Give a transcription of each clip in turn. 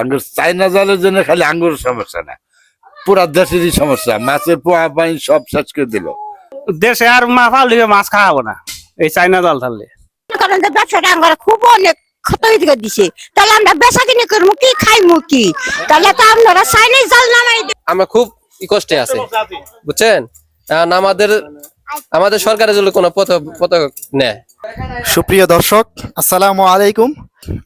আঙ্গুর চাইনা জালের জন্য খালি আঙ্গুর সমস্যা না। পুরা দেশেরই সমস্যা। মাছের পোয়া পানি সব শেষ করে দিল। দেশে আর মা ফাললে মাছ খাওয়াবো না। এই চাইনা জাল থাকলে কারণ যে ব্যবসাটা আমরা খুব অনেক ক্ষত হয়ে দিছে। তাহলে আমরা বেচা কিনে করব কি খাইমু কি? তাহলে তো আপনারা চাইনিজ জাল নামাই আমরা খুব ই কষ্টে আছে। বুঝছেন? কারণ আমাদের আমাদের সরকারের জন্য কোনো পদ- পদক্ষেপ নেয়। সুপ্রিয় দর্শক, আসসালামু আলাইকুম।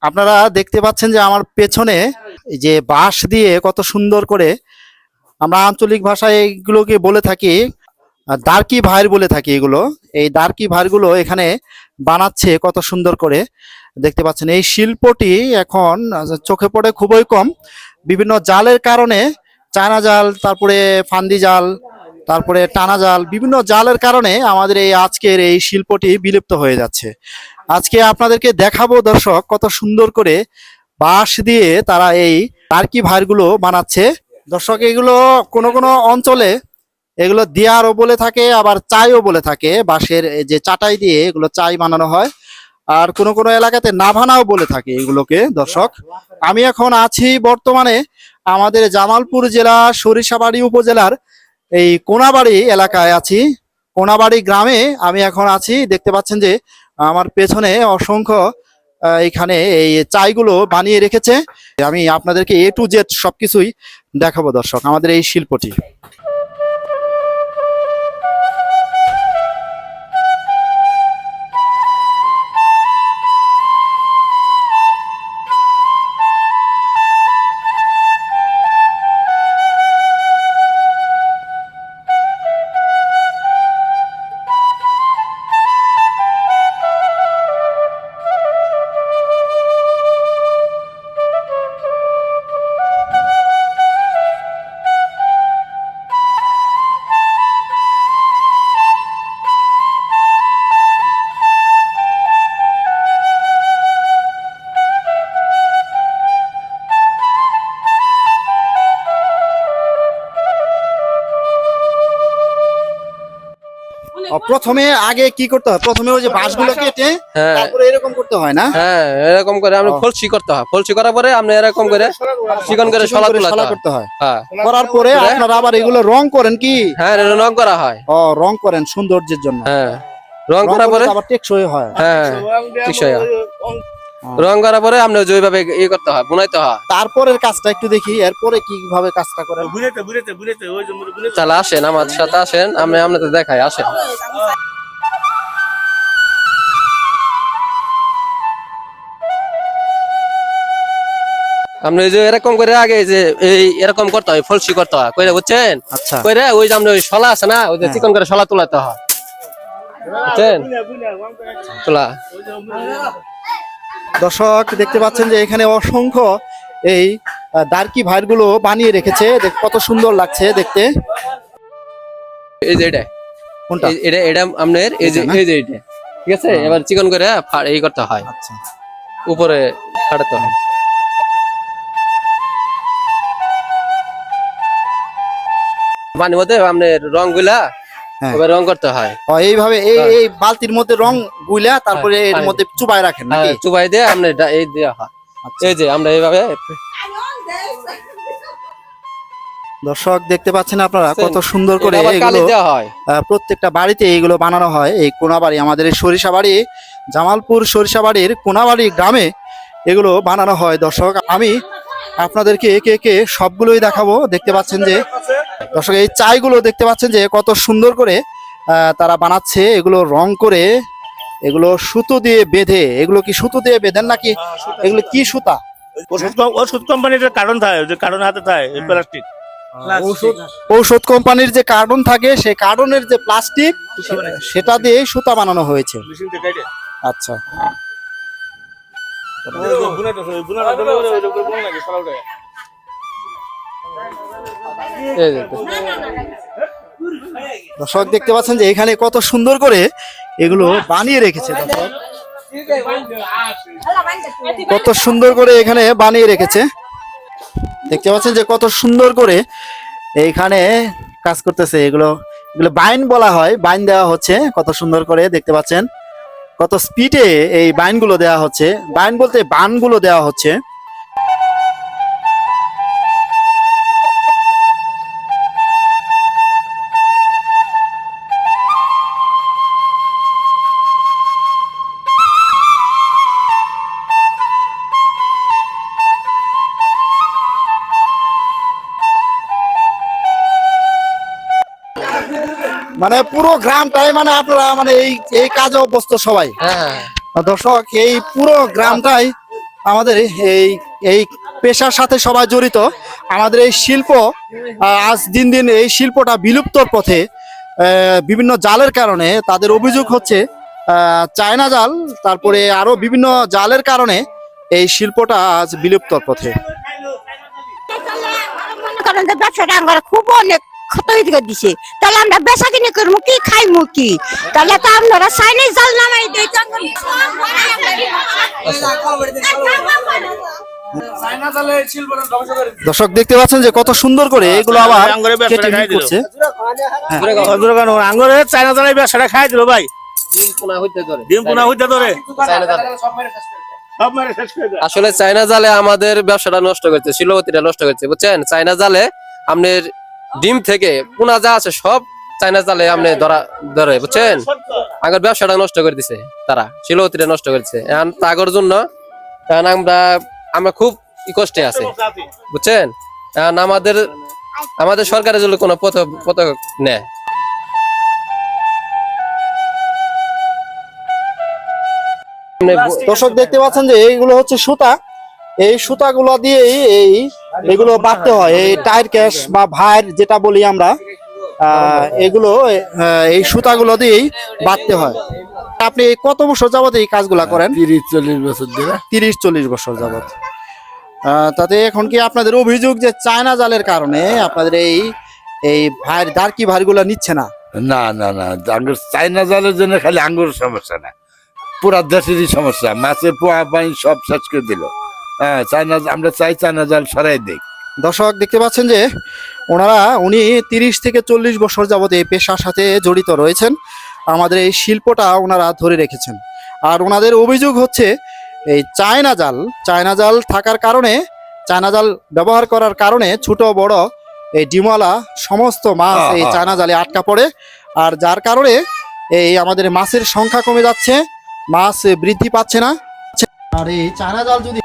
আপনারা দেখতে পাচ্ছেন যে আমার পেছনে যে বাঁশ দিয়ে কত সুন্দর করে আমরা আঞ্চলিক ভাষায় এগুলোকে বলে থাকি দার্কি ভাইর বলে থাকি এগুলো। এই দার্কি ভাইরগুলো এখানে বানাচ্ছে কত সুন্দর করে। দেখতে পাচ্ছেন, এই শিল্পটি এখন চোখে পড়ে খুবই কম। বিভিন্ন জালের কারণে চায়না জাল, তারপরে ফান্দি জাল তারপরে টানা জাল, বিভিন্ন জালের কারণে আমাদের এই আজকের এই শিল্পটি বিলুপ্ত হয়ে যাচ্ছে। আজকে আপনাদেরকে দেখাবো দর্শক কত সুন্দর করে বাঁশ দিয়ে তারা এই টার্কি ভাইরগুলো বানাচ্ছে। দর্শক, এগুলো কোনো কোনো অঞ্চলে এগুলো দিয়ারও বলে থাকে, আবার চাইও বলে থাকে। বাঁশের যে চাটাই দিয়ে এগুলো চাই বানানো হয়। আর কোনো কোনো এলাকাতে নাভানাও বলে থাকে এগুলোকে। দর্শক, আমি এখন আছি বর্তমানে আমাদের জামালপুর জেলা, সরিষাবাড়ি উপজেলার এই কোনাবাড়ি এলাকায় আছি। কোনাবাড়ি গ্রামে আমি এখন আছি। দেখতে পাচ্ছেন যে আমার পেছনে অসংখ্য এখানে এই চাইগুলো বানিয়ে রেখেছে। আমি আপনাদেরকে এ টু জেড সবকিছুই দেখাবো দর্শক, আমাদের এই শিল্পটি। প্রথমে আগে কি করতে হয়? প্রথমে ওই যে বাঁশগুলো কেটে হ্যাঁ। তারপরে এরকম করতে হয় না? হ্যাঁ এরকম করে আমরা ফলসি করতে হয়। ফলসি করার পরে আমরা এরকম করে চিকন করে শলা হয়। করতে হয়। হ্যাঁ। করার পরে আপনারা আবার এগুলো রং করেন কি? হ্যাঁ রং করা হয়। ও রং করেন সৌন্দর্যের জন্য। হ্যাঁ। রং করার পরে আবার টেকসই হয়। হ্যাঁ টেকসই আছে রং করার পরে আমরা যেভাবে ইয়ে করতে হয় বুনাইতে হয়। তারপরের কাজটা একটু দেখি এরপরে কীভাবে কাজটা করেন? বুঝেতে বুঝেতে বুঝেতে ওই বুঝেতে তাহলে আসেন আমার সাথে আসেন আমি আপনাদের দেখাই আসেন। আপনি এই যে এরকম করে আগে যে এই এরকম করতে হয় ফলসি করতে হয় কইরা বুঝছেন? আচ্ছা। কইরা ওই যে আমরা ওই শলা আছে না ওই যে হ্যাঁ। চিকন করে শলা তুলাতে হয়। বুঝছেন? তোলা। দর্শক দেখতে পাচ্ছেন যে এখানে অসংখ্য এই দার্কি ভাইরগুলো বানিয়ে রেখেছে। দেখ কত সুন্দর লাগছে দেখতে। এই যে এটা। কোনটা? এটা এটা আপনার এই যে? এই যে এটা। ঠিক আছে? হ্যাঁ। এবার চিকন করে এই করতে হয়। আচ্ছা। উপরে ফাটাতে হয়। পানির মধ্যে আপনার রং হ্যাঁ। রং করতে হয় এইভাবে এই হ্যাঁ। এই বালতির মধ্যে রং গুইলা তারপরে হ্যাঁ, এর। মধ্যে চুবাই রাখেন নাকি চুবাই দিয়ে আপনার এই দেওয়া হয় আচ্ছা। এই যে আমরা এইভাবে দর্শক দেখতে পাচ্ছেন আপনারা কত সুন্দর করে এগুলো প্রত্যেকটা বাড়িতে এইগুলো বানানো হয় এই কোনাবাড়ি আমাদের এই সরিষা বাড়ি জামালপুর সরিষা বাড়ির কোনাবাড়ি গ্রামে এগুলো বানানো হয় দর্শক আমি আপনাদেরকে একে একে সবগুলোই দেখাবো দেখতে পাচ্ছেন যে দর্শক এই চাইগুলো দেখতে পাচ্ছেন যে কত সুন্দর করে তারা বানাচ্ছে। এগুলো রং করে এগুলো সুতো দিয়ে বেঁধে এগুলো কি সুতো দিয়ে বেঁধেন নাকি? এগুলো কি সুতা? ওষুধ কোম্পানির কারণ থাকে যে কারণ হাতে থাকে প্লাস্টিক ঔষধ ঔষধ কোম্পানির যে কার্টন থাকে সেই কার্টনের যে প্লাস্টিক সেটা দিয়ে সুতা বানানো হয়েছে। আচ্ছা। দর্শক দেখতে পাচ্ছেন যে এখানে কত সুন্দর করে এগুলো বানিয়ে রেখেছে কত সুন্দর করে এখানে বানিয়ে রেখেছে। দেখতে পাচ্ছেন যে কত সুন্দর করে এইখানে কাজ করতেছে এগুলো। এগুলো বাইন বলা হয়, বাইন দেওয়া হচ্ছে, কত সুন্দর করে দেখতে পাচ্ছেন। কত স্পিডে এই বাইনগুলো দেওয়া হচ্ছে। বাইন বলতে বানগুলো দেওয়া হচ্ছে। মানে পুরো গ্রামটাই মানে আপনারা মানে এই এই কাজে অভ্যস্ত সবাই। হ্যাঁ। দর্শক এই পুরো গ্রামটাই আমাদের এই এই পেশার সাথে সবাই জড়িত। আমাদের এই শিল্প আজ দিন দিন এই শিল্পটা বিলুপ্তর পথে আহ, বিভিন্ন জালের কারণে তাদের অভিযোগ হচ্ছে আহ, চায়না জাল তারপরে আরও বিভিন্ন জালের কারণে এই শিল্পটা আজ বিলুপ্তর পথে। ব্যবসাটা আমার খুব অনেক ক্ষত হয়ে দিছে। তাহলে আমরা বেচা কিনে করব কি খাইমু কি? তাহলে তো আপনারা চাইনিজ জাল নামাই দর্শক দেখতে পাচ্ছেন যে কত সুন্দর করে এগুলো আবার আঙ্গুরের ব্যবসাটা কেটে। করছে। আঙ্গুরে চায়না জালের ব্যবসাটা খাই দিল ভাই। আসলে চায়না জালে আমাদের ব্যবসাটা নষ্ট করছে শিল্পপতিটা নষ্ট করছে বুঝছেন? চায়না জালে আপনার ডিম থেকে পোনা যা আছে সব চায়না জালে আপনি ধরা, ধরে, বুঝছেন? আগের ব্যবসাটা নষ্ট করে দিছে তারা শিল্পপতিটা নষ্ট করেছে এখন তাগর জন্য আমরা আমরা খুব কষ্টে আছে, বুঝছেন? আমাদের আমাদের সরকারের জন্য কোনো পদক্ষেপ নেয় দর্শক দেখতে পাচ্ছেন যে এইগুলো হচ্ছে সুতা। এই সুতাগুলো দিয়েই এই এগুলো বাঁধতে হয় এই টায়ার ক্যাশ বা ভাইর যেটা বলি আমরা এগুলো এই সুতাগুলো দিয়েই বাঁধতে হয়। আপনি কত বছর যাবত এই কাজগুলা করেন? তিরিশ চল্লিশ বছর ধরে। তিরিশ চল্লিশ বছর যাবত। তাতে এখন কি আপনাদের অভিযোগ যে চায়না জালের কারণে আপনাদের এই এই ভাইয়ের দাঁড়কি ভাইগুলো নিচ্ছে না? না না না আঙ্গুর চায়না জালের জন্য খালি আঙ্গুর সমস্যা না। পুরা দেশেরই সমস্যা মাছের পোয়া পানি সব শেষ করে দিল। হ্যাঁ চাইনা আমরা চাই চায়না জাল সরাই দিই। দর্শক দেখতে পাচ্ছেন যে ওনারা উনি তিরিশ থেকে চল্লিশ বছর যাবত এই পেশার সাথে জড়িত রয়েছেন। আমাদের এই শিল্পটা ওনারা ধরে রেখেছেন। আর ওনাদের অভিযোগ হচ্ছে এই চায়না জাল চায়না জাল থাকার কারণে চায়না জাল ব্যবহার করার কারণে ছোট বড় এই ডিমওয়ালা সমস্ত মাছ এই চায়না জালে আটকা পড়ে। আর যার কারণে এই আমাদের মাছের সংখ্যা কমে যাচ্ছে মাছ বৃদ্ধি পাচ্ছে না। আর এই চায়না জাল যদি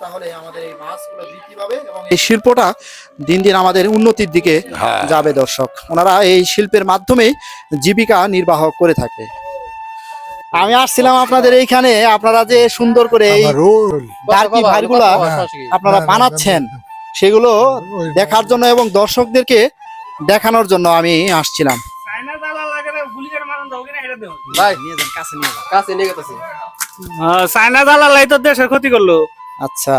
তাহলে আমাদের এই মাছগুলো বৃদ্ধি পাবে এবং এই শিল্পটা দিন দিন আমাদের উন্নতির দিকে হ্যাঁ যাবে দর্শক ওনারা এই শিল্পের মাধ্যমে জীবিকা নির্বাহ করে থাকে আমি আসছিলাম আপনাদের এইখানে আপনারা যে সুন্দর করে এই দাঁড়কি ভাইগুলা আপনারা বানাচ্ছেন সেগুলো দেখার জন্য এবং দর্শকদেরকে দেখানোর জন্য আমি আসছিলাম চায়না হ্যাঁ, জালা লাই তো দেশের ক্ষতি করল আচ্ছা।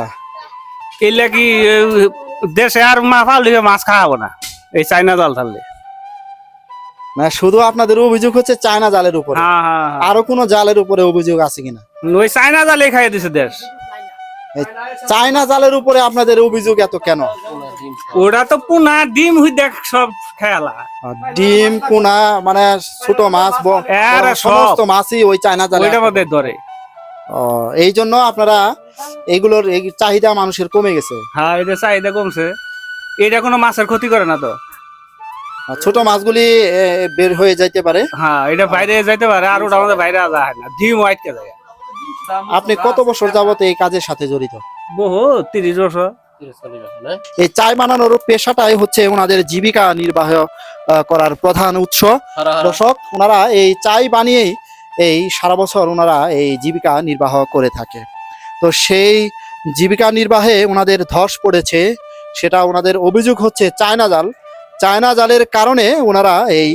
এইলা কি দেশে আর মা পালিয়ে মাছ খাওয়াবো না এই চায়না জাল থাকলে না শুধু আপনাদের অভিযোগ হচ্ছে চায়না জালের উপরে। হ্যাঁ হ্যাঁ হ্যাঁ। আরও কোনো জালের উপরে অভিযোগ আছে কিনা? ওই চায়না জালে খাইয়ে দিছে দেশ। চায়না জালের উপরে আপনাদের অভিযোগ এত কেন? ওটা তো পুনা ডিম হুই দেখ সব খেয়ালা আর ডিম পোনা মানে ছোট মাছ সমস্ত মাছই ওই চায়না জালে ওইটা মধ্যে ধরে। ও, এই জন্য আপনারা এইগুলোর এই চাহিদা মানুষের কমে গেছে। হ্যাঁ এটা চাহিদা কমছে। এটা কোনো মাছের ক্ষতি করে না তো। ছোট মাছগুলি বের হয়ে যাইতে পারে। হ্যাঁ এটা বাইরে যাইতে পারে আর ওটা আমাদের বাইরে যায় না। ডিম হোয়াইটকে যায় আপনি কত বছর যাবত এই কাজের সাথে জড়িত? বহু তিরিশ বছর। এই চায় বানানোর পেশাটাই হচ্ছে ওনাদের জীবিকা নির্বাহ আহ, করার প্রধান উৎস। দর্শক ওনারা এই চাই বানিয়েই এই সারা বছর ওনারা এই জীবিকা নির্বাহ করে থাকে। তো সেই জীবিকা নির্বাহে ওনাদের ধস পড়েছে। সেটা ওনাদের অভিযোগ হচ্ছে চায়না জাল। চায়না জালের কারণে ওনারা এই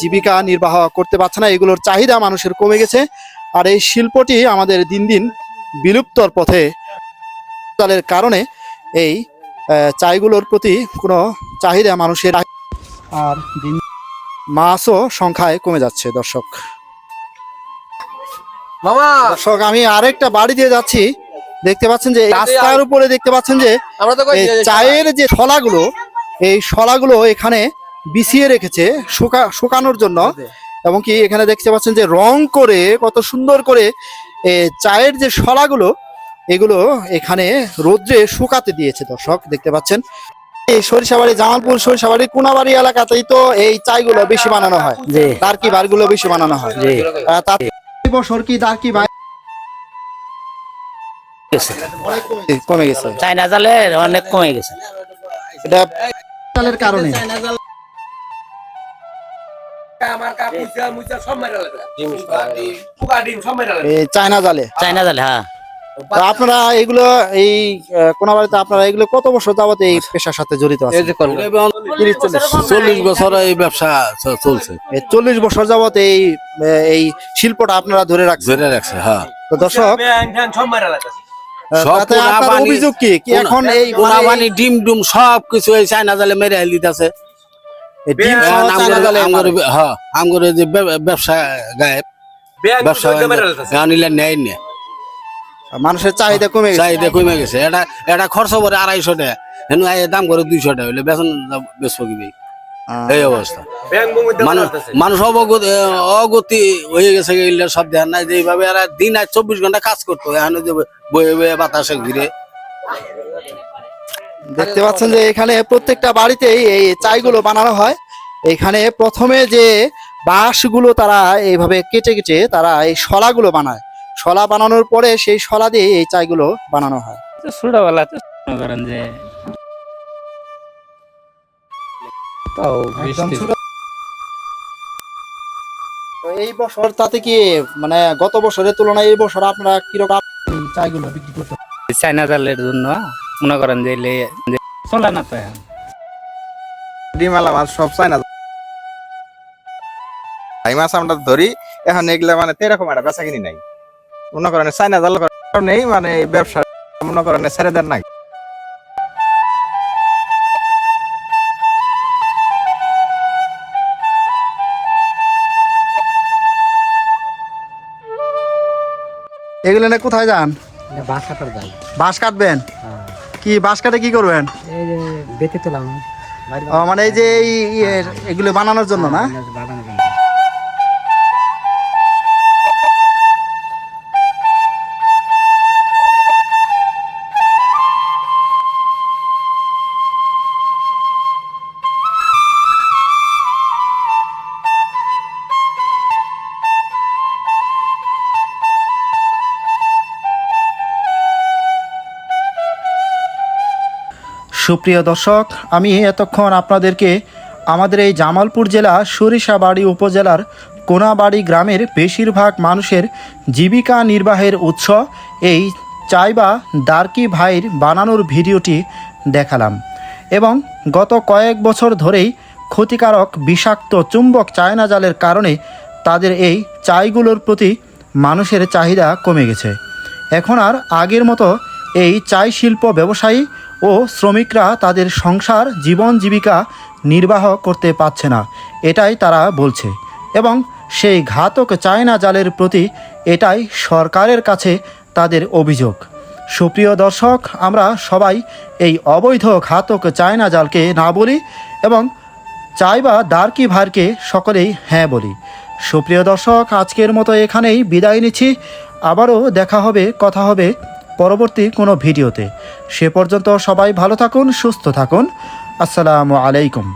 জীবিকা নির্বাহ করতে পারছে না। এগুলোর চাহিদা মানুষের কমে গেছে। আর এই শিল্পটি আমাদের দিন দিন বিলুপ্তর পথে জালের কারণে এই চাইগুলোর প্রতি কোনো চাহিদা মানুষের আর দিন মাছও সংখ্যায় কমে যাচ্ছে, দর্শক। মামা! দর্শক আমি আরেকটা বাড়ি দিয়ে যাচ্ছি। দেখতে পাচ্ছেন যে রাস্তার উপরে দেখতে পাচ্ছেন যে চায়ের যে শলাগুলো এই শলাগুলো এখানে বিছিয়ে রেখেছে শুকা শুকানোর জন্য। এবং কি এখানে দেখতে পাচ্ছেন যে রং করে কত সুন্দর করে এ, চায়ের যে শলাগুলো এগুলো এখানে রোদ্রে শুকাতে দিয়েছে দর্শক দেখতে পাচ্ছেন। এই সরিষাবাড়ি জামালপুর সরিষাবাড়ি কোনাবাড়ি এলাকাতেই তো এই চাইগুলো বেশি বানানো হয়। জি। দারকি বারগুলো বেশি বানানো হয়? তাতে বছর কি ভাই? কমে গেছে। চায়না জালের অনেক কমে গেছে। কারণে। চায়না জালে। চায়না জালে হ্যাঁ। আপনারা এগুলো এই কোনাবাড়িতে আপনারা এগুলো কত বছর যাবত এই পেশার সাথে জড়িত আছেন? চল্লিশ বছর এই ব্যবসা চলছে। চল্লিশ বছর যাবত এই এই শিল্পটা আপনারা ধরে রাখছেন? ধরে রাখছে হ্যাঁ। তো দর্শক অভিযোগ কি? এখন এই ডিম ডুম সব কিছু এই চায়না জালে মেরে। হ্যাঁ যে ব্যবসা গায়ে ব্যবসা নেয় নে। মানুষের চাহিদা কমে গেছে। চাহিদা কমে গেছে। এটা এটা খরচ করে আড়াইশো টাকা। হেন দাম করে দুইশো টাকা হইলে বেতন বেচবো কি এই অবস্থা। মানুষ মানুষ অবগতি অগতি হয়ে গেছে সব ধ্যান নাই যে এইভাবে এরা দিন আর চব্বিশ ঘণ্টা কাজ করতো। এখন যে বয়ে বয়ে বাতাসে ঘিরে। দেখতে পাচ্ছেন যে এখানে প্রত্যেকটা বাড়িতেই এই চাইগুলো বানানো হয়। এখানে প্রথমে যে বাঁশগুলো তারা এইভাবে কেটে কেটে তারা এই শলাগুলো বানায়। শলা বানানোর পরে সেই শলা দিয়ে এই চাইগুলো বানানো হয়। ছোটবেলাতে করেন যে তাও এই বছর তাতে কি মানে গত বছরের তুলনায় এই বছর আপনারা কীরকম চাইগুলো বিক্রি করতে চাইনা জালের জন্য মনে করেন যে চলে না তো ডিমালা মাছ সব চাই না এই মাছ আমরা ধরি এখন এগুলা মানে এরকম একটা বেচা কিনি নাই। মনে করেন চাইনা জাল নেই মানে এই ব্যবসা মনে করেন ছেড়ে দেন নাই। এগুলো নিয়ে কোথায় যান? বাঁশ কাটার জাল। বাঁশ কাটবেন? কি বাঁশ কাটে কি করবেন? এই যে বেঁচে তোলাম। ও, মানে এই যে এই ইয়ের- এগুলো বানানোর জন্য না? সুপ্রিয় দর্শক, আমি এতক্ষণ আপনাদেরকে আমাদের এই জামালপুর জেলা সরিষাবাড়ি উপজেলার কোনাবাড়ি গ্রামের বেশিরভাগ মানুষের জীবিকা নির্বাহের উৎস এই চাই বা দার্কি ভাইয়ের বানানোর ভিডিওটি দেখালাম। এবং গত কয়েক বছর ধরেই ক্ষতিকারক বিষাক্ত চুম্বক চায়না জালের কারণে তাদের এই চাইগুলোর প্রতি মানুষের চাহিদা কমে গেছে। এখন আর আগের মতো এই চাই শিল্প ব্যবসায়ী ও শ্রমিকরা তাদের সংসার, জীবন, জীবিকা নির্বাহ করতে পারছে না। এটাই তারা বলছে। এবং সেই ঘাতক চায়না জালের প্রতি এটাই সরকারের কাছে তাদের অভিযোগ। সুপ্রিয় দর্শক, আমরা সবাই এই অবৈধ ঘাতক চায়না জালকে না বলি এবং চাই বা দার্কি ভারকে সকলেই হ্যাঁ বলি। সুপ্রিয় দর্শক, আজকের মতো এখানেই বিদায় নিচ্ছি। আবারও দেখা হবে, কথা হবে পরবর্তী কোনো ভিডিওতে। সে পর্যন্ত সবাই ভালো থাকুন সুস্থ থাকুন। আসসালামু আলাইকুম।